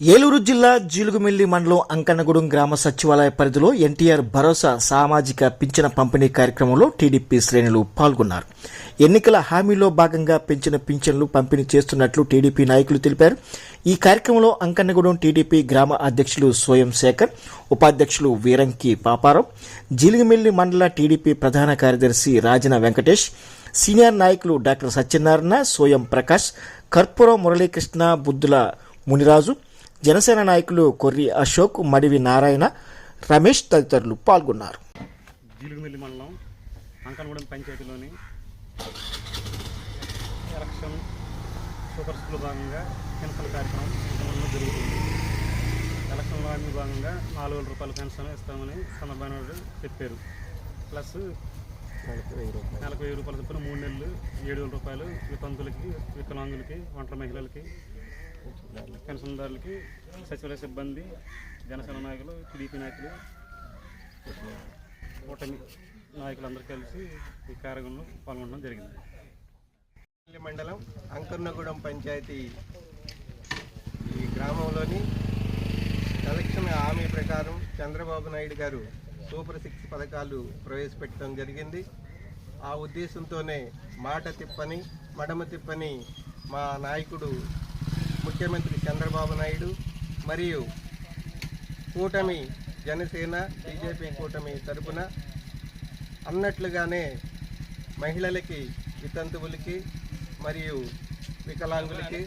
ఏలూరు జిల్లా జీలుగుమిల్లి మండలం అంకన్నగూడెం గ్రామ సచివాలయ పరిధిలో ఎన్టీఆర్ భరోసా సామాజిక పింఛన పంపిణీ కార్యక్రమంలో టీడీపీ శ్రేణులు పాల్గొన్నారు. ఎన్నికల హామీలో భాగంగా పెంచిన పింఛన్లు పంపిణీ చేస్తున్నట్లు టీడీపీ నాయకులు తెలిపారు. ఈ కార్యక్రమంలో అంకన్నగూడెం టీడీపీ గ్రామ అధ్యక్షులు స్వయం శేఖర్ ఉపాధ్యక్షులు వీరంకి పాపారావు జీలుగుమిల్లి మండల టీడీపీ ప్రధాన కార్యదర్శి రాజన వెంకటేష్ సీనియర్ నాయకులు డాక్టర్ సత్యనారాయణ సోయం ప్రకాష్ కర్పూరం మురళీకృష్ణ బుద్ధుల మునిరాజు జనసేన నాయకులు కొర్రి అశోక్ మడివి నారాయణ రమేష్ తదితరులు పాల్గొన్నారు. జీలుగుమిల్లి మండలం అంకనగూడెం పంచాయతీలోని ఎలక్షన్ సూపర్ స్కూల్ భాగంగా పెన్షన్ కార్యక్రమం జరుగుతుంది. ఎలక్షన్లో అన్ని భాగంగా నాలుగు వేల రూపాయల పెన్షన్ ఇస్తామని చంద్రబాబు చెప్పారు. ప్లస్ నెలకు వెయ్యి రూపాయల చొప్పున మూడు నెలలు ఏడు వేల రూపాయలు వితంతులకి వికలాంగులకి ఒంటరి మహిళలకి పెన్షన్దారులకి సచివాలయ సిబ్బంది జనసేన నాయకులు టీడీపీ నాయకులు కూటమి నాయకులందరూ కలిసి ఈ కార్యక్రమంలో పాల్గొనడం జరిగింది. మండలం అంకన్నగూడెం పంచాయతీ ఈ గ్రామంలోని ఎలక్షన్ హామీ ప్రకారం చంద్రబాబు నాయుడు గారు సూపర్ సిక్స్ పథకాలు ప్రవేశపెట్టడం జరిగింది. ఆ ఉద్దేశంతోనే మాట తిప్పని మడమ తిప్పని మా నాయకుడు ముఖ్యమంత్రి చంద్రబాబు నాయుడు మరియు కూటమి జనసేన బీజేపీ కూటమి తరపున అన్నట్లుగానే మహిళలకి వితంతువులకి మరియు వికలాంగులకి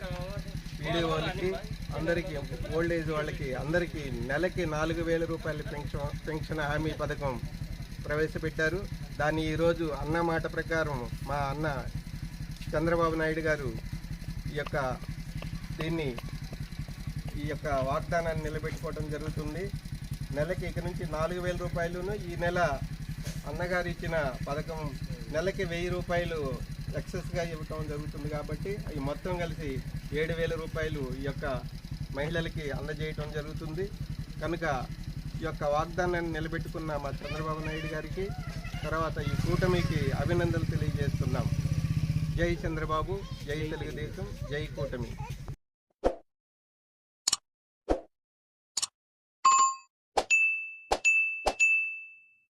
వీడియోలకి అందరికీ ఓల్డ్ ఏజ్ వాళ్ళకి అందరికీ నెలకి నాలుగు వేల రూపాయల పెన్షన్ పెన్షన్ హామీ పథకం ప్రవేశపెట్టారు. దాన్ని ఈరోజు అన్న మాట ప్రకారం మా అన్న చంద్రబాబు నాయుడు గారు ఈ యొక్క దీన్ని ఈ యొక్క వాగ్దానాన్ని నిలబెట్టుకోవడం జరుగుతుంది. నెలకి ఇక నుంచి నాలుగు వేల రూపాయలును ఈ నెల అన్నగారు ఇచ్చిన పథకం నెలకి వెయ్యి రూపాయలు ఎక్సెస్గా ఇవ్వటం జరుగుతుంది కాబట్టి అవి మొత్తం కలిసి ఏడు వేల రూపాయలు ఈ యొక్క మహిళలకి అందజేయటం జరుగుతుంది. కనుక ఈ యొక్క వాగ్దానాన్ని నిలబెట్టుకున్న మా చంద్రబాబు నాయుడు గారికి తర్వాత ఈ కూటమికి అభినందనలు తెలియజేస్తున్నాం. జై చంద్రబాబు జై తెలుగుదేశం. జై కూటమి.